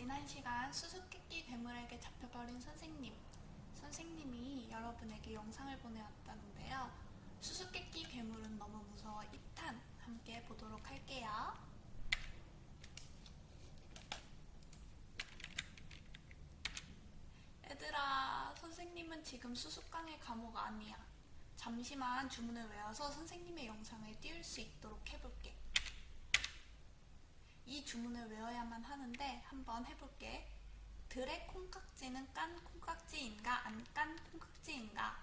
지난 시간 수수께끼 괴물에게 잡혀버린 선생님. 선생님이 여러분에게 영상을 보내왔다는데요. 수수께끼 괴물은 너무 무서워 2탄 함께 보도록 할게요. 얘들아, 선생님은 지금 수수깡의 감옥 아니야. 잠시만 주문을 외워서 선생님의 영상을 띄울 수 있도록 해볼게. 이 주문을 외워야만 하는데 한번 해볼게. 들의 콩깍지는 깐 콩깍지인가 안 깐 콩깍지인가?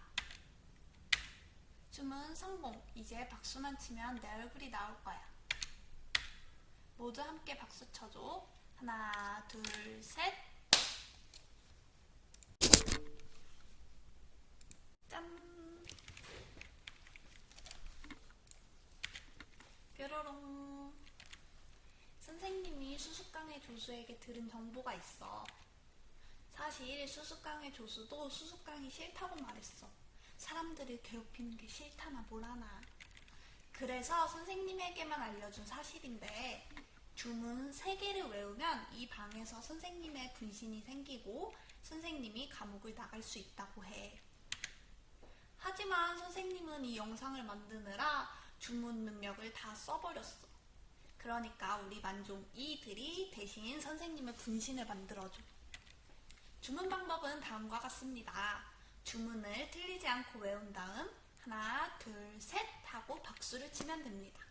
주문 성공. 이제 박수만 치면 내 얼굴이 나올 거야. 모두 함께 박수 쳐줘. 하나, 둘, 셋. 수수깡의 조수에게 들은 정보가 있어. 사실 수수깡의 조수도 수수깡이 싫다고 말했어. 사람들을 괴롭히는 게 싫다나 뭐라나. 그래서 선생님에게만 알려준 사실인데 주문 3개를 외우면 이 방에서 선생님의 분신이 생기고 선생님이 감옥을 나갈 수 있다고 해. 하지만 선생님은 이 영상을 만드느라 주문 능력을 다 써버렸어. 그러니까 우리 만종이들이 대신 선생님의 분신을 만들어줘. 주문 방법은 다음과 같습니다. 주문을 틀리지 않고 외운 다음 하나, 둘, 셋 하고 박수를 치면 됩니다.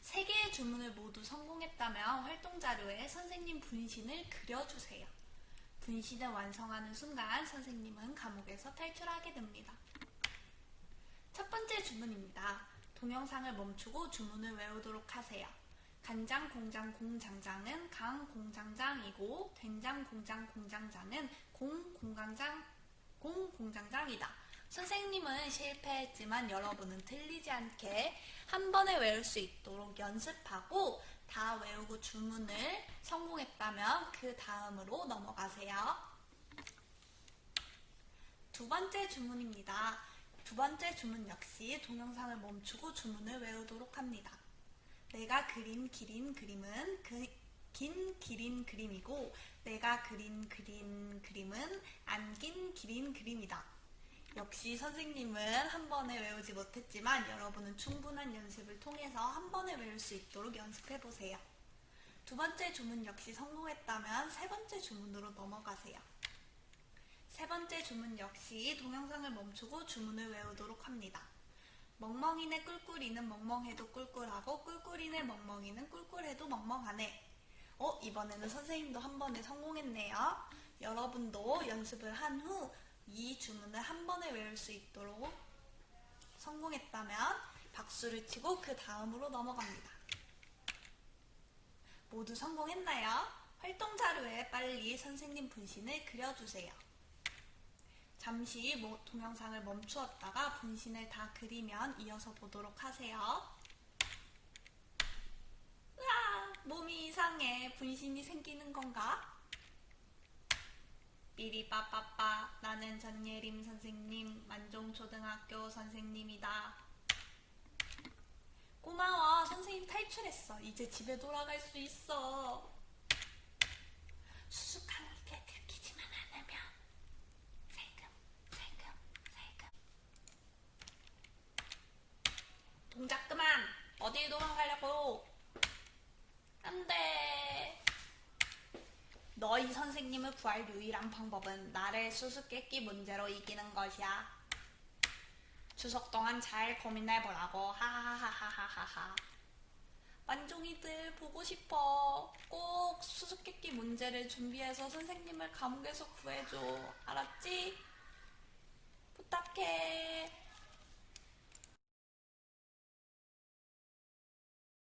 세 개의 주문을 모두 성공했다면 활동 자료에 선생님 분신을 그려주세요. 분신을 완성하는 순간 선생님은 감옥에서 탈출하게 됩니다. 첫 번째 주문입니다. 동영상을 멈추고 주문을 외우도록 하세요. 간장 공장 공장장은 강 공장장이고 된장 공장 공장장은 공 공장장 공 공장장이다. 선생님은 실패했지만 여러분은 틀리지 않게 한 번에 외울 수 있도록 연습하고 다 외우고 주문을 성공했다면 그 다음으로 넘어가세요. 두 번째 주문입니다. 두 번째 주문 역시 동영상을 멈추고 주문을 외우도록 합니다. 내가 그린 기린 그림은 그, 긴 기린 그림이고 내가 그린 그린 그림은 안 긴 기린 그림이다. 역시 선생님은 한 번에 외우지 못했지만 여러분은 충분한 연습을 통해서 한 번에 외울 수 있도록 연습해 보세요. 두 번째 주문 역시 성공했다면 세 번째 주문으로 넘어가세요. 세 번째 주문 역시 동영상을 멈추고 주문을 외우도록 합니다. 멍멍이네 꿀꿀이는 멍멍해도 꿀꿀하고 꿀꿀이네 멍멍이는 꿀꿀해도 멍멍하네. 어, 이번에는 선생님도 한 번에 성공했네요. 여러분도 연습을 한 후 이 주문을 한 번에 외울 수 있도록 성공했다면 박수를 치고 그 다음으로 넘어갑니다. 모두 성공했나요? 활동 자료에 빨리 선생님 분신을 그려주세요. 잠시 뭐 동영상을 멈추었다가 분신을 다 그리면 이어서 보도록 하세요. 으아, 몸이 이상해. 분신이 생기는 건가? 삐리빠빠빠, 나는 전예림 선생님, 만종초등학교 선생님이다. 고마워, 선생님 탈출했어. 이제 집에 돌아갈 수 있어. 수수깡하게 들키지만 않으면 살금, 살금, 살금. 동작 그만! 어딜 도망가려고? 안 돼! 너희 선생님을 구할 유일한 방법은 나를 수수께끼 문제로 이기는 것이야. 추석 동안 잘 고민해보라고. 하하하하하하. 만종이들 보고 싶어. 꼭 수수께끼 문제를 준비해서 선생님을 감옥에서 구해줘. 알았지?